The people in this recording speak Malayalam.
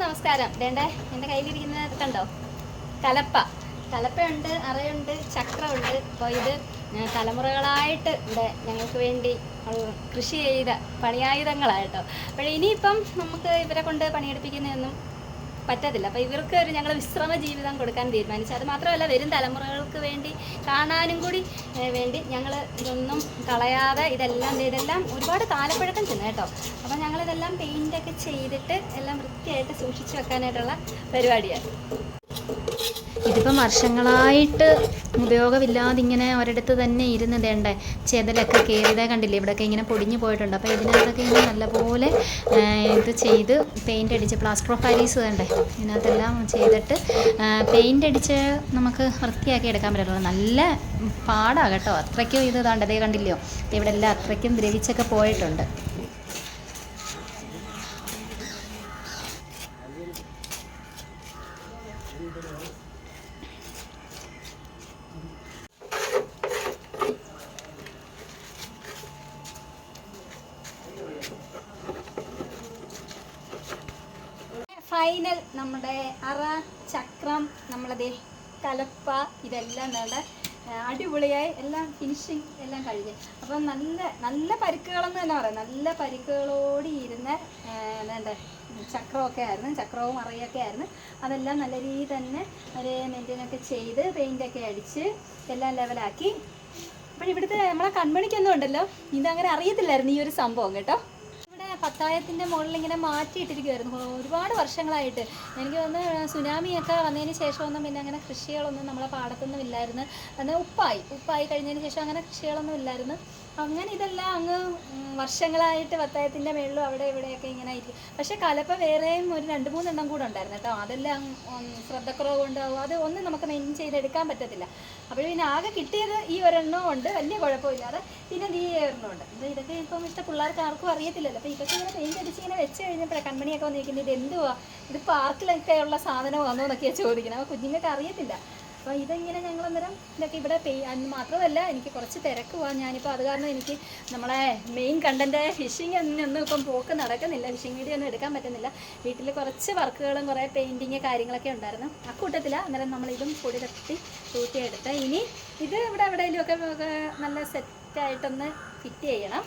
നമസ്കാരം. വേണ്ട എന്റെ കയ്യിലിരിക്കുന്നത് കണ്ടോ? കലപ്പ. കലപ്പയുണ്ട് അറയുണ്ട് ചക്രമുണ്ട്. അപ്പോൾ ഇത് തലമുറകളായിട്ട് ഇവിടെ ഞങ്ങൾക്ക് വേണ്ടി കൃഷി ചെയ്ത പണിയായുധങ്ങളായിട്ടോ. അപ്പോൾ ഇനിയിപ്പം നമുക്ക് ഇവരെ കൊണ്ട് പണിയെടുപ്പിക്കുന്നതൊന്നും പറ്റത്തില്ല. അപ്പോൾ ഇവർക്ക് ഒരു ഞങ്ങൾ വിശ്രമ ജീവിതം കൊടുക്കാൻ തീരുമാനിച്ചു. അത് മാത്രമല്ല വരും തലമുറകൾക്ക് വേണ്ടി കാണാനും കൂടി വേണ്ടി ഞങ്ങൾ ഇതൊന്നും കളയാതെ ഇതെല്ലാം ഇതെല്ലാം ഒരുപാട് കാലപ്പഴക്കം ചെന്നു കേട്ടോ. അപ്പോൾ ഞങ്ങളിതെല്ലാം പെയിന്റൊക്കെ ചെയ്തിട്ട് എല്ലാം വൃത്തിയായിട്ട് സൂക്ഷിച്ചു വെക്കാനായിട്ടുള്ള പരിപാടിയാണ്. ഇതിപ്പം വർഷങ്ങളായിട്ട് ഉപയോഗമില്ലാതെ ഇങ്ങനെ ഒരിടത്ത് തന്നെ ഇരുന്ന് തേണ്ടേ ചെതലൊക്കെ കയറിയതേ കണ്ടില്ലേ? ഇവിടെയൊക്കെ ഇങ്ങനെ പൊടിഞ്ഞു പോയിട്ടുണ്ട്. അപ്പോൾ ഇതിനകത്തൊക്കെ ഇങ്ങനെ നല്ലപോലെ ഇത് ചെയ്ത് പെയിന്റ് അടിച്ച് പ്ലാസ്റ്റർ ഓഫ് പാരീസ് വേണ്ടേ ഇതിനകത്തെല്ലാം ചെയ്തിട്ട് പെയിന്റ് അടിച്ച് നമുക്ക് വൃത്തിയാക്കി എടുക്കാൻ പറ്റുള്ളൂ. നല്ല പാടാണ് കേട്ടോ. അത്രയ്ക്കും ഇത് താണ്ടതേ കണ്ടില്ലയോ ഇവിടെ എല്ലാം അത്രയ്ക്കും ദ്രവിച്ചൊക്കെ പോയിട്ടുണ്ട്. ഫൈനൽ നമ്മുടെ അറ ചക്രം നമ്മളതേ കലപ്പ ഇതെല്ലാം നമ്മുടെ അടിപൊളിയായി എല്ലാം ഫിനിഷിങ് എല്ലാം കഴിഞ്ഞ്. അപ്പം നല്ല നല്ല പരിക്കുകളെന്ന് തന്നെ പറയാം. നല്ല പരിക്കുകളോടി ഇരുന്ന വേണ്ട ചക്രമൊക്കെ ആയിരുന്നു ചക്രവും അറയൊക്കെ ആയിരുന്നു. അതെല്ലാം നല്ല രീതിയിൽ തന്നെ ഒരു മെയിന്റെയിനൊക്കെ ചെയ്ത് പെയിന്റൊക്കെ അടിച്ച് എല്ലാം ലെവലാക്കി അപ്പോൾ ഇവിടുത്തെ നമ്മളെ കൺമണിക്കൊന്നും ഉണ്ടല്ലോ. ഇതങ്ങനെ അറിയത്തില്ലായിരുന്നു ഈ ഒരു സംഭവം കേട്ടോ. പത്തായത്തിന്റെ മുകളിൽ ഇങ്ങനെ മാറ്റിയിട്ടിരിക്കുമായിരുന്നു ഒരുപാട് വർഷങ്ങളായിട്ട്. എനിക്ക് തോന്നുന്നു സുനാമിയൊക്കെ വന്നതിന് ശേഷമൊന്നും പിന്നെ അങ്ങനെ കൃഷികളൊന്നും നമ്മളെ പാടത്തൊന്നും ഇല്ലായിരുന്നു. അങ്ങനെ ഉപ്പായി. ഉപ്പായി കഴിഞ്ഞതിന് ശേഷം അങ്ങനെ കൃഷികളൊന്നും ഇല്ലായിരുന്നു. അങ്ങനെ ഇതെല്ലാം അങ്ങ് വർഷങ്ങളായിട്ട് വത്തായത്തിന്റെ മേളിലും അവിടെ ഇവിടെയൊക്കെ ഇങ്ങനെ ആയിരിക്കും പക്ഷേ കലപ്പ വേറെയും ഒരു രണ്ട് മൂന്നെണ്ണം കൂടെ ഉണ്ടായിരുന്നു കേട്ടോ. അതെല്ലാം ശ്രദ്ധക്കുറവ് കൊണ്ടാവും. അത് ഒന്നും നമുക്ക് മെയിൻ ചെയ്തെടുക്കാൻ പറ്റത്തില്ല. അപ്പോൾ പിന്നെ ആകെ കിട്ടിയത് ഈ ഒരെണ്ണം ഉണ്ട്. വലിയ കുഴപ്പമില്ലാതെ പിന്നെ ഈ ഒരെണ്ണം ഉണ്ട്. ഇത് ഇതൊക്കെ ഇപ്പം ഇഷ്ട പിള്ളേർക്ക് ആർക്കും അറിയത്തില്ലല്ലോ. അപ്പോൾ ഇതൊക്കെ ഇങ്ങനെ പെയിന്റ് അടിച്ച് ഇങ്ങനെ വെച്ച് കഴിഞ്ഞപ്പോഴാണ് കൺമണിയൊക്കെ വന്നിരിക്കുന്നത്. ഇത് എന്തുവാ ഇത് പാർക്കിലൊക്കെ ഉള്ള സാധനമാണോ എന്നൊക്കെയാണ് ചോദിക്കുന്നത്. അപ്പോൾ കുഞ്ഞുങ്ങൾക്ക് അറിയത്തില്ല. അപ്പോൾ ഇതെങ്ങനെ ഞങ്ങൾ അന്നേരം ഇതൊക്കെ ഇവിടെ അന്ന് മാത്രമല്ല എനിക്ക് കുറച്ച് തിരക്ക് പോവാം. ഞാനിപ്പോൾ അത് കാരണം എനിക്ക് നമ്മളെ മെയിൻ കണ്ടന്റായ ഫിഷിംഗ് ഒന്നും ഇപ്പം പോക്ക് നടക്കുന്നില്ല. ഫിഷിംഗ് വീഡിയോ ഒന്നും എടുക്കാൻ പറ്റുന്നില്ല. വീട്ടിൽ കുറച്ച് വർക്കുകളും കുറേ പെയിന്റിങ് കാര്യങ്ങളൊക്കെ ഉണ്ടായിരുന്നു. അക്കൂട്ടത്തില്ല അന്നേരം നമ്മൾ ഇതും പൊടി തട്ടി തൂട്ടിയെടുത്ത് ഇനി ഇത് ഇവിടെ എവിടെയെങ്കിലും ഒക്കെ നമുക്ക് നല്ല സെറ്റായിട്ടൊന്ന് ഫിറ്റ് ചെയ്യണം.